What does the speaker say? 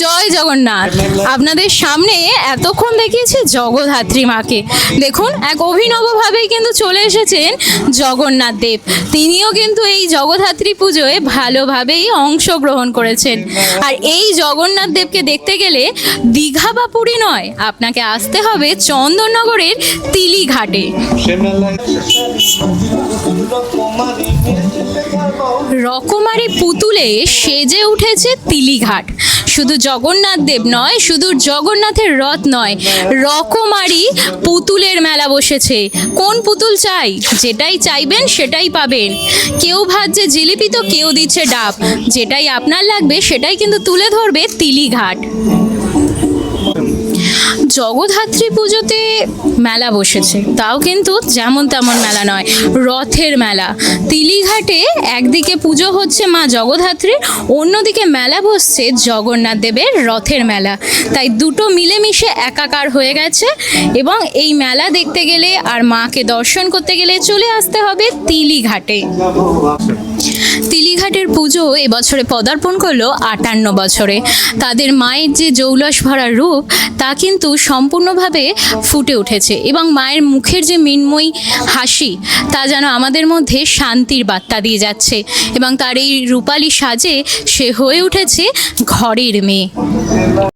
জয় জগন্নাথ। আপনাদের সামনে এতক্ষণ দেখিয়েছি জগদ্ধাত্রী মাকে। দেখুন, এক অভিনবভাবেই কিন্তু চলে এসেছেন জগন্নাথ দেব। তিনিও কিন্তু এই জগদ্ধাত্রী পুজোয় ভালোভাবেই অংশগ্রহণ করেছেন। আর এই জগন্নাথ দেবকে দেখতে গেলে দীঘা বা পুরী নয়, আপনাকে আসতে হবে চন্দননগরের তিলি ঘাটে রকমারি পুতুলে সেজে উঠেছে তিলিঘাট। শুধু জগন্নাথ দেব নয়, শুধু জগন্নাথের রথ নয়, রকমারি পুতুলের মেলা বসেছে। কোন পুতুল চাই? যেটাই চাইবেন, সেটাই পাবেন। কেউ ভাজছে জিলিপি তো কেউ দিচ্ছে ডাব। যেটাই আপনার লাগবে, সেটাই কিন্তু তুলে ধরবে তিলিঘাট। জগদ্ধাত্রী পুজোতে মেলা বসেছে। তাও কিন্তু যেমন তেমন মেলা নয়, রথের মেলা। তিলিঘাটে একদিকে পুজো হচ্ছে মা জগদ্ধাত্রীর, অন্যদিকে মেলা বসছে জগন্নাথ দেবের রথের মেলা। তাই দুটো মিলেমিশে একাকার হয়ে গেছে এবং এই মেলা দেখতে গেলে আর মাকে দর্শন করতে গেলে চলে আসতে হবে তিলিঘাটে। তিলিঘাটের পুজো এবছরে পদার্পণ করল আটান্ন বছরে। তাদের মায়ের যে জৌলস ভরা রূপ, তা কিন্তু সম্পূর্ণভাবে ফুটে উঠেছে এবং মায়ের মুখের যে মিনময়ী হাসি, তা যেন আমাদের মধ্যে শান্তির বার্তা দিয়ে যাচ্ছে এবং তার এই রূপালী সাজে সে হয়ে উঠেছে ঘরের মেয়ে।